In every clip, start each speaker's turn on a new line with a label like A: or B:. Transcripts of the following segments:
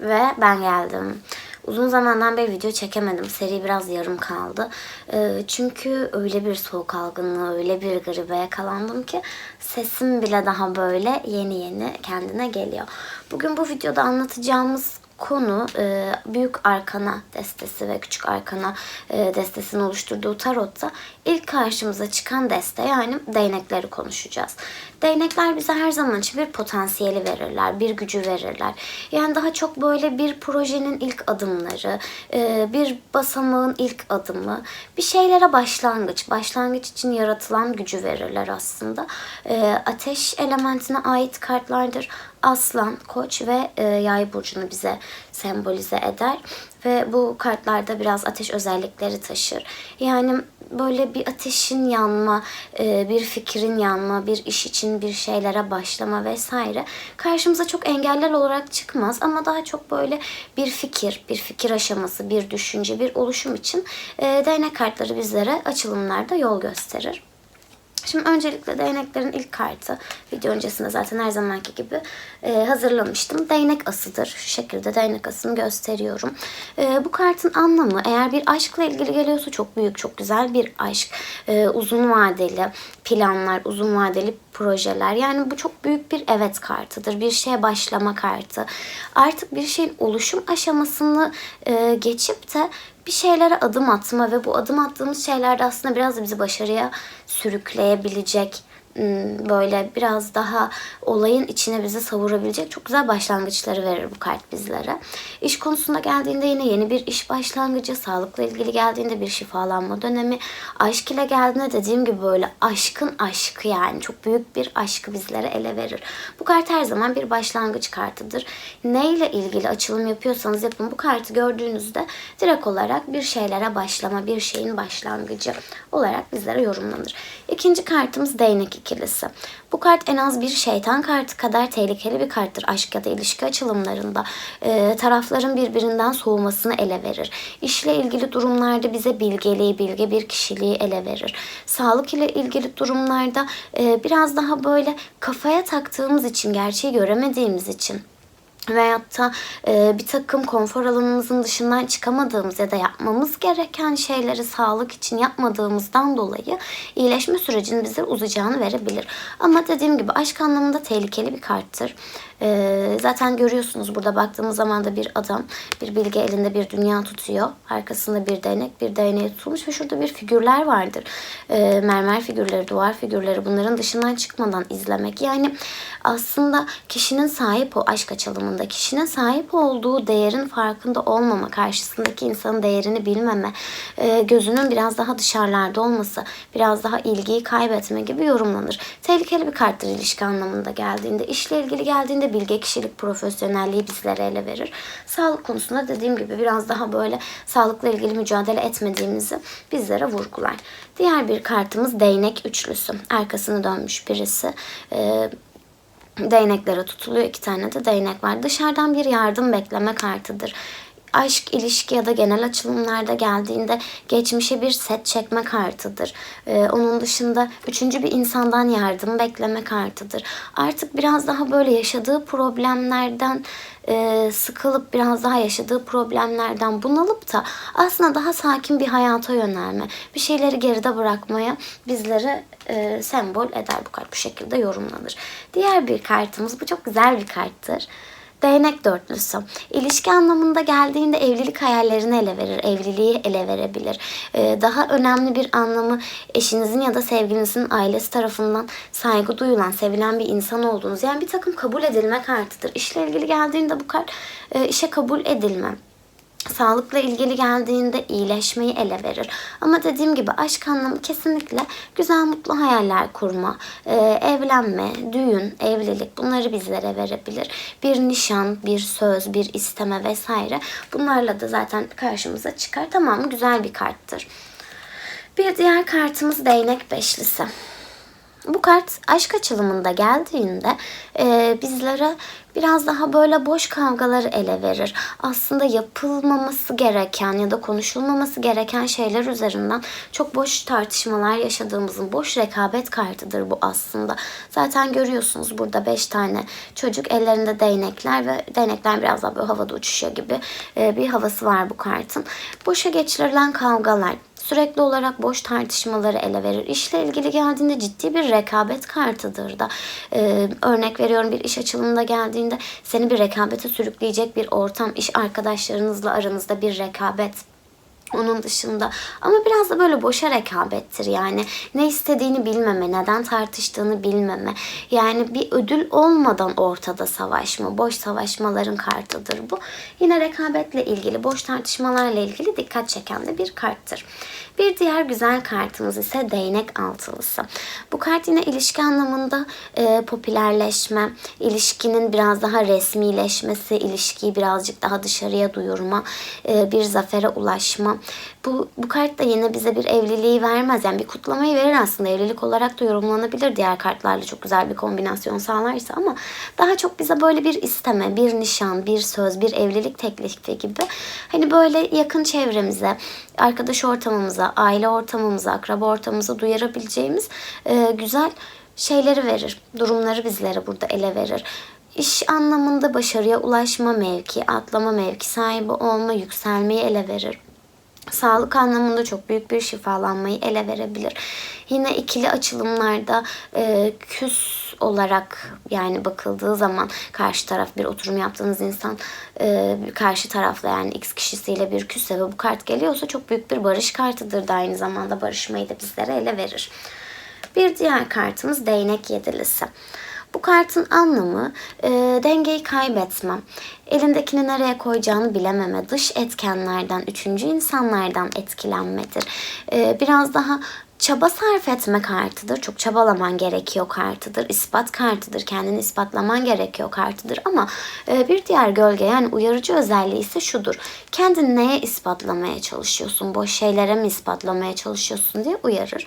A: ve ben geldim. Uzun zamandan beri video çekemedim. Seri biraz yarım kaldı. Ee, çünkü öyle bir soğuk algınlığı, öyle bir gribe yakalandım ki sesim bile daha böyle yeni yeni kendine geliyor. Bugün bu videoda anlatacağımız konu e, Büyük Arkana destesi ve Küçük Arkana e, destesinin oluşturduğu tarotta ilk karşımıza çıkan deste yani değnekleri konuşacağız. Değnekler bize her zaman için bir potansiyeli verirler, bir gücü verirler. Yani daha çok böyle bir projenin ilk adımları, e, bir basamağın ilk adımı, bir şeylere başlangıç, başlangıç için yaratılan gücü verirler aslında. E, ateş elementine ait kartlardır. Aslan, Koç ve e, Yay burcunu bize sembolize eder ve bu kartlarda biraz ateş özellikleri taşır. Yani böyle bir ateşin yanma, e, bir fikrin yanma, bir iş için bir şeylere başlama vesaire karşımıza çok engeller olarak çıkmaz ama daha çok böyle bir fikir, bir fikir aşaması, bir düşünce, bir oluşum için e, değnek kartları bizlere açılımlarda yol gösterir. Şimdi öncelikle değneklerin ilk kartı video öncesinde zaten her zamanki gibi e, hazırlamıştım. Değnek asıdır. Şu şekilde değnek asını gösteriyorum. E, bu kartın anlamı eğer bir aşkla ilgili geliyorsa çok büyük, çok güzel bir aşk. E, uzun vadeli planlar, uzun vadeli projeler. Yani bu çok büyük bir evet kartıdır. Bir şeye başlama kartı. Artık bir şeyin oluşum aşamasını e, geçip de bir şeylere adım atma ve bu adım attığımız şeylerde aslında biraz da bizi başarıya sürükleyebilecek böyle biraz daha olayın içine bizi savurabilecek çok güzel başlangıçları verir bu kart bizlere. İş konusunda geldiğinde yine yeni bir iş başlangıcı, sağlıkla ilgili geldiğinde bir şifalanma dönemi, aşk ile geldiğinde dediğim gibi böyle aşkın aşkı yani çok büyük bir aşkı bizlere ele verir. Bu kart her zaman bir başlangıç kartıdır. Neyle ilgili açılım yapıyorsanız yapın bu kartı gördüğünüzde direkt olarak bir şeylere başlama, bir şeyin başlangıcı olarak bizlere yorumlanır. İkinci kartımız değnek ikilisi. Bu kart en az bir şeytan kartı kadar tehlikeli bir karttır aşk ya da ilişki açılımlarında. Ee, tarafların birbirinden soğumasını ele verir. İşle ilgili durumlarda bize bilgeliği, bilge bir kişiliği ele verir. Sağlık ile ilgili durumlarda e, biraz daha böyle kafaya taktığımız için, gerçeği göremediğimiz için veyahut da e, bir takım konfor alanımızın dışından çıkamadığımız ya da yapmamız gereken şeyleri sağlık için yapmadığımızdan dolayı iyileşme sürecinin bize uzayacağını verebilir. Ama dediğim gibi aşk anlamında tehlikeli bir karttır. E, zaten görüyorsunuz burada baktığımız zaman da bir adam bir bilge elinde bir dünya tutuyor. Arkasında bir değnek bir değneği tutulmuş ve şurada bir figürler vardır. E, mermer figürleri, duvar figürleri bunların dışından çıkmadan izlemek. Yani aslında kişinin sahip o aşk açılımında kişinin sahip olduğu değerin farkında olmama, karşısındaki insanın değerini bilmeme, e, gözünün biraz daha dışarılarda olması, biraz daha ilgiyi kaybetme gibi yorumlanır. Tehlikeli bir karttır ilişki anlamında geldiğinde. işle ilgili geldiğinde bilge kişilik, profesyonelliği bizlere ele verir. Sağlık konusunda dediğim gibi biraz daha böyle sağlıkla ilgili mücadele etmediğimizi bizlere vurgular. Diğer bir kartımız değnek üçlüsü. Arkasını dönmüş birisi. Ee, değneklere tutuluyor. iki tane de değnek var. Dışarıdan bir yardım bekleme kartıdır. Aşk, ilişki ya da genel açılımlarda geldiğinde geçmişe bir set çekme kartıdır. Ee, onun dışında üçüncü bir insandan yardım bekleme kartıdır. Artık biraz daha böyle yaşadığı problemlerden e, sıkılıp biraz daha yaşadığı problemlerden bunalıp da aslında daha sakin bir hayata yönelme, bir şeyleri geride bırakmaya bizleri e, sembol eder bu kart bu şekilde yorumlanır. Diğer bir kartımız bu çok güzel bir karttır. Değnek dörtlüsü. İlişki anlamında geldiğinde evlilik hayallerini ele verir, evliliği ele verebilir. Ee, daha önemli bir anlamı eşinizin ya da sevgilinizin ailesi tarafından saygı duyulan, sevilen bir insan olduğunuz. Yani bir takım kabul edilme kartıdır. İşle ilgili geldiğinde bu kart e, işe kabul edilme sağlıkla ilgili geldiğinde iyileşmeyi ele verir. Ama dediğim gibi aşk anlamı kesinlikle güzel mutlu hayaller kurma, e, evlenme, düğün, evlilik bunları bizlere verebilir. Bir nişan, bir söz, bir isteme vesaire bunlarla da zaten karşımıza çıkar. Tamam güzel bir karttır. Bir diğer kartımız değnek beşlisi. Bu kart aşk açılımında geldiğinde e, bizlere biraz daha böyle boş kavgaları ele verir. Aslında yapılmaması gereken ya da konuşulmaması gereken şeyler üzerinden çok boş tartışmalar yaşadığımızın boş rekabet kartıdır bu aslında. Zaten görüyorsunuz burada 5 tane çocuk ellerinde değnekler ve değnekler biraz daha böyle havada uçuşuyor gibi e, bir havası var bu kartın. Boşa geçirilen kavgalar, sürekli olarak boş tartışmaları ele verir. İşle ilgili geldiğinde ciddi bir rekabet kartıdır da. Ee, örnek veriyorum bir iş açılımında geldiğinde seni bir rekabete sürükleyecek bir ortam, iş arkadaşlarınızla aranızda bir rekabet onun dışında ama biraz da böyle boşa rekabettir yani ne istediğini bilmeme, neden tartıştığını bilmeme. Yani bir ödül olmadan ortada savaşma, boş savaşmaların kartıdır bu. Yine rekabetle ilgili, boş tartışmalarla ilgili dikkat çeken de bir karttır. Bir diğer güzel kartımız ise değnek altılısı. Bu kart yine ilişki anlamında e, popülerleşme, ilişkinin biraz daha resmileşmesi, ilişkiyi birazcık daha dışarıya duyurma, e, bir zafere ulaşma. Bu, bu kart da yine bize bir evliliği vermez. Yani bir kutlamayı verir aslında. Evlilik olarak da yorumlanabilir diğer kartlarla çok güzel bir kombinasyon sağlarsa ama daha çok bize böyle bir isteme, bir nişan, bir söz, bir evlilik teklifi gibi hani böyle yakın çevremize, arkadaş ortamımıza, aile ortamımıza, akraba ortamımıza duyarabileceğimiz e, güzel şeyleri verir. Durumları bizlere burada ele verir. İş anlamında başarıya ulaşma mevki, atlama mevki sahibi olma, yükselmeyi ele verir. Sağlık anlamında çok büyük bir şifalanmayı ele verebilir. Yine ikili açılımlarda e, küs olarak yani bakıldığı zaman karşı taraf bir oturum yaptığınız insan e, karşı tarafla yani X kişisiyle bir küsse ve bu kart geliyorsa çok büyük bir barış kartıdır da aynı zamanda barışmayı da bizlere ele verir. Bir diğer kartımız değnek yedilisi. Bu kartın anlamı e, dengeyi kaybetme, elindekini nereye koyacağını bilememe, dış etkenlerden, üçüncü insanlardan etkilenmedir. E, biraz daha çaba sarf etme kartıdır. Çok çabalaman gerekiyor kartıdır. İspat kartıdır. Kendini ispatlaman gerekiyor kartıdır. Ama e, bir diğer gölge yani uyarıcı özelliği ise şudur. Kendini neye ispatlamaya çalışıyorsun? Boş şeylere mi ispatlamaya çalışıyorsun diye uyarır.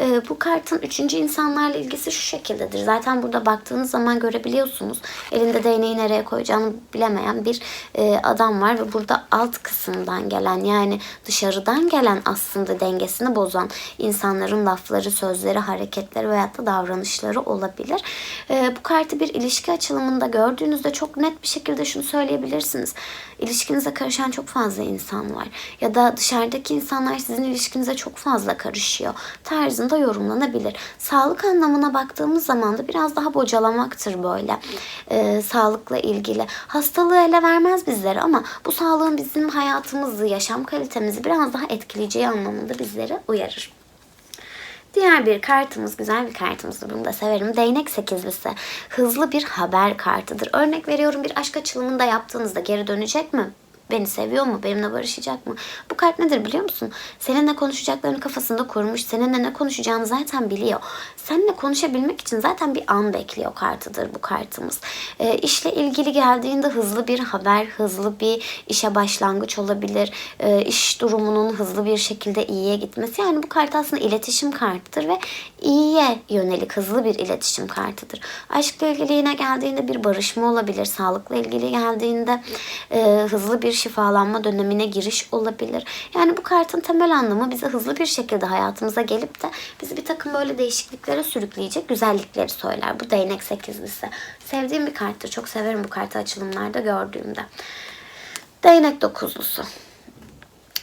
A: E, bu kartın üçüncü insanlarla ilgisi şu şekildedir. Zaten burada baktığınız zaman görebiliyorsunuz. Elinde değneği nereye koyacağını bilemeyen bir e, adam var ve burada alt kısımdan gelen yani dışarıdan gelen aslında dengesini bozan insanların lafları, sözleri, hareketleri veyahut da davranışları olabilir. E, bu kartı bir ilişki açılımında gördüğünüzde çok net bir şekilde şunu söyleyebilirsiniz. İlişkinize karışan çok fazla insan var. Ya da dışarıdaki insanlar sizin ilişkinize çok fazla karışıyor. Tarzında yorumlanabilir. Sağlık anlamına baktığımız zaman da biraz daha bocalamaktır böyle. Ee, sağlıkla ilgili. Hastalığı ele vermez bizlere ama bu sağlığın bizim hayatımızı, yaşam kalitemizi biraz daha etkileyeceği anlamında bizleri uyarır. Diğer bir kartımız güzel bir kartımızdır. Bunu da severim. Değnek sekizlisi. Hızlı bir haber kartıdır. Örnek veriyorum bir aşk açılımında yaptığınızda geri dönecek mi? Beni seviyor mu? Benimle barışacak mı? Bu kart nedir biliyor musun? Seninle konuşacaklarını kafasında kurmuş. Seninle ne konuşacağını zaten biliyor. Seninle konuşabilmek için zaten bir an bekliyor kartıdır bu kartımız. E, işle ilgili geldiğinde hızlı bir haber, hızlı bir işe başlangıç olabilir. E, iş durumunun hızlı bir şekilde iyiye gitmesi. Yani bu kart aslında iletişim kartıdır ve iyiye yönelik hızlı bir iletişim kartıdır. Aşkla ilgili yine geldiğinde bir barışma olabilir. Sağlıkla ilgili geldiğinde e, hızlı bir şifalanma dönemine giriş olabilir. Yani bu kartın temel anlamı bize hızlı bir şekilde hayatımıza gelip de bizi bir takım böyle değişikliklere sürükleyecek güzellikleri söyler. Bu değnek sekizlisi. Sevdiğim bir karttır. Çok severim bu kartı açılımlarda gördüğümde. Değnek dokuzlusu.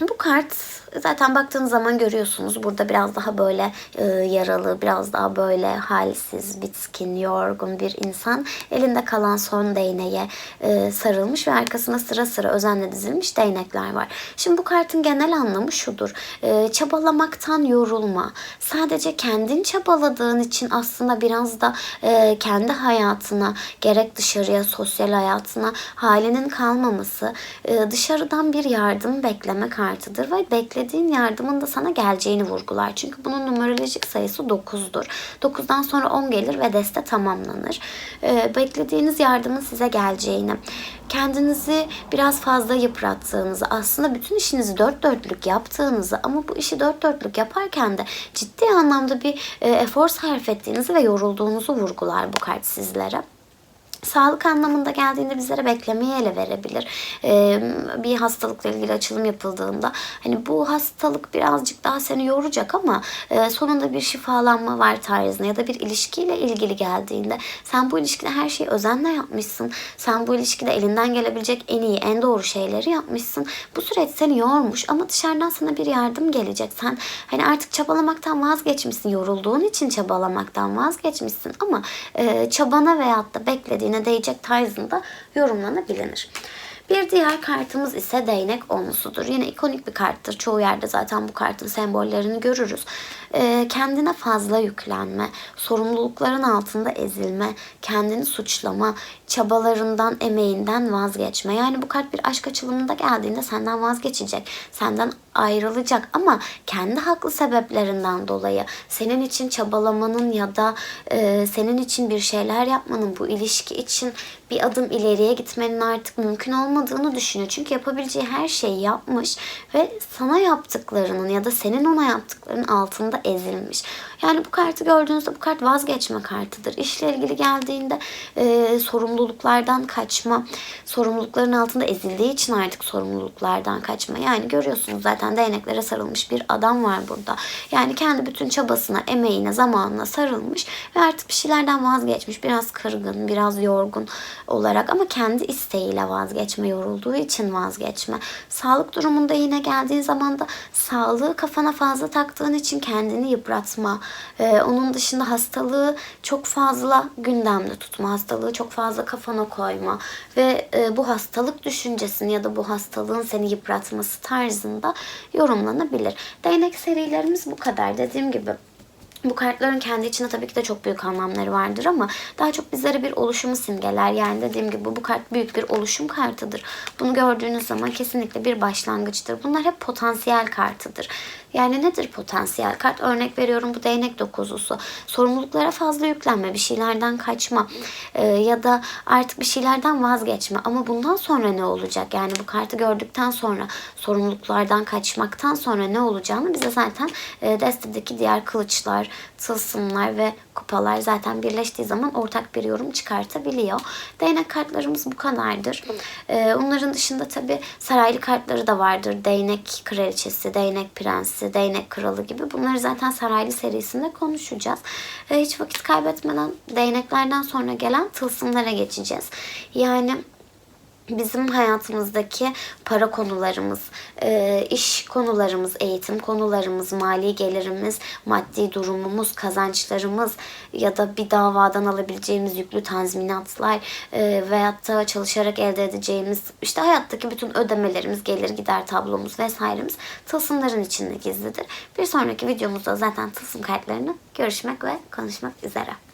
A: Bu kart zaten baktığınız zaman görüyorsunuz burada biraz daha böyle e, yaralı, biraz daha böyle halsiz, bitkin, yorgun bir insan elinde kalan son değneğe e, sarılmış ve arkasına sıra sıra özenle dizilmiş değnekler var. Şimdi bu kartın genel anlamı şudur. E, çabalamaktan yorulma. Sadece kendin çabaladığın için aslında biraz da e, kendi hayatına gerek dışarıya, sosyal hayatına halinin kalmaması, e, dışarıdan bir yardım bekleme kartıdır ve bekle beklediğin yardımın da sana geleceğini vurgular. Çünkü bunun numerolojik sayısı 9'dur. 9'dan sonra 10 gelir ve deste tamamlanır. Ee, beklediğiniz yardımın size geleceğini, kendinizi biraz fazla yıprattığınızı, aslında bütün işinizi dört dörtlük yaptığınızı ama bu işi dört dörtlük yaparken de ciddi anlamda bir e, efor sarf ettiğinizi ve yorulduğunuzu vurgular bu kart sizlere. Sağlık anlamında geldiğinde bizlere beklemeyi ele verebilir. Ee, bir hastalıkla ilgili açılım yapıldığında hani bu hastalık birazcık daha seni yoracak ama e, sonunda bir şifalanma var tarzında ya da bir ilişkiyle ilgili geldiğinde sen bu ilişkide her şeyi özenle yapmışsın. Sen bu ilişkide elinden gelebilecek en iyi, en doğru şeyleri yapmışsın. Bu süreç seni yormuş ama dışarıdan sana bir yardım gelecek. Sen hani artık çabalamaktan vazgeçmişsin. Yorulduğun için çabalamaktan vazgeçmişsin ama e, çabana veyahut da beklediğine değecek tarzında yorumlanabilir. Bir diğer kartımız ise değnek onlusudur. Yine ikonik bir karttır. Çoğu yerde zaten bu kartın sembollerini görürüz. Ee, kendine fazla yüklenme, sorumlulukların altında ezilme, kendini suçlama, çabalarından, emeğinden vazgeçme. Yani bu kart bir aşk açılımında geldiğinde senden vazgeçecek, senden ayrılacak ama kendi haklı sebeplerinden dolayı senin için çabalamanın ya da e, senin için bir şeyler yapmanın bu ilişki için bir adım ileriye gitmenin artık mümkün olmadığını düşünüyor. Çünkü yapabileceği her şeyi yapmış ve sana yaptıklarının ya da senin ona yaptıklarının altında ezilmiş. Yani bu kartı gördüğünüzde bu kart vazgeçme kartıdır. İşle ilgili geldiğinde e, sorumluluklardan kaçma, sorumlulukların altında ezildiği için artık sorumluluklardan kaçma. Yani görüyorsunuz zaten değneklere sarılmış bir adam var burada. Yani kendi bütün çabasına, emeğine, zamanına sarılmış ve artık bir şeylerden vazgeçmiş. Biraz kırgın, biraz yorgun olarak ama kendi isteğiyle vazgeçme, yorulduğu için vazgeçme. Sağlık durumunda yine geldiğin zaman da sağlığı kafana fazla taktığın için kendini yıpratma. Ee, onun dışında hastalığı çok fazla gündemde tutma, hastalığı çok fazla kafana koyma ve e, bu hastalık düşüncesini ya da bu hastalığın seni yıpratması tarzında yorumlanabilir. Değnek serilerimiz bu kadar. Dediğim gibi bu kartların kendi içinde tabii ki de çok büyük anlamları vardır ama daha çok bizlere bir oluşumu simgeler. Yani dediğim gibi bu kart büyük bir oluşum kartıdır. Bunu gördüğünüz zaman kesinlikle bir başlangıçtır. Bunlar hep potansiyel kartıdır. Yani nedir potansiyel kart? Örnek veriyorum bu değnek dokuzusu. Sorumluluklara fazla yüklenme, bir şeylerden kaçma e, ya da artık bir şeylerden vazgeçme. Ama bundan sonra ne olacak? Yani bu kartı gördükten sonra sorumluluklardan kaçmaktan sonra ne olacağını bize zaten e, destedeki diğer kılıçlar, tılsımlar ve kupalar zaten birleştiği zaman ortak bir yorum çıkartabiliyor. Değnek kartlarımız bu kadardır. Ee, onların dışında tabi saraylı kartları da vardır. Değnek kraliçesi, değnek prensi, değnek kralı gibi. Bunları zaten saraylı serisinde konuşacağız. Ee, hiç vakit kaybetmeden değneklerden sonra gelen tılsımlara geçeceğiz. Yani bizim hayatımızdaki para konularımız, e, iş konularımız, eğitim konularımız, mali gelirimiz, maddi durumumuz, kazançlarımız ya da bir davadan alabileceğimiz yüklü tazminatlar e, veyahut da çalışarak elde edeceğimiz işte hayattaki bütün ödemelerimiz, gelir gider tablomuz vesairemiz tılsımların içinde gizlidir. Bir sonraki videomuzda zaten tılsım kartlarını görüşmek ve konuşmak üzere.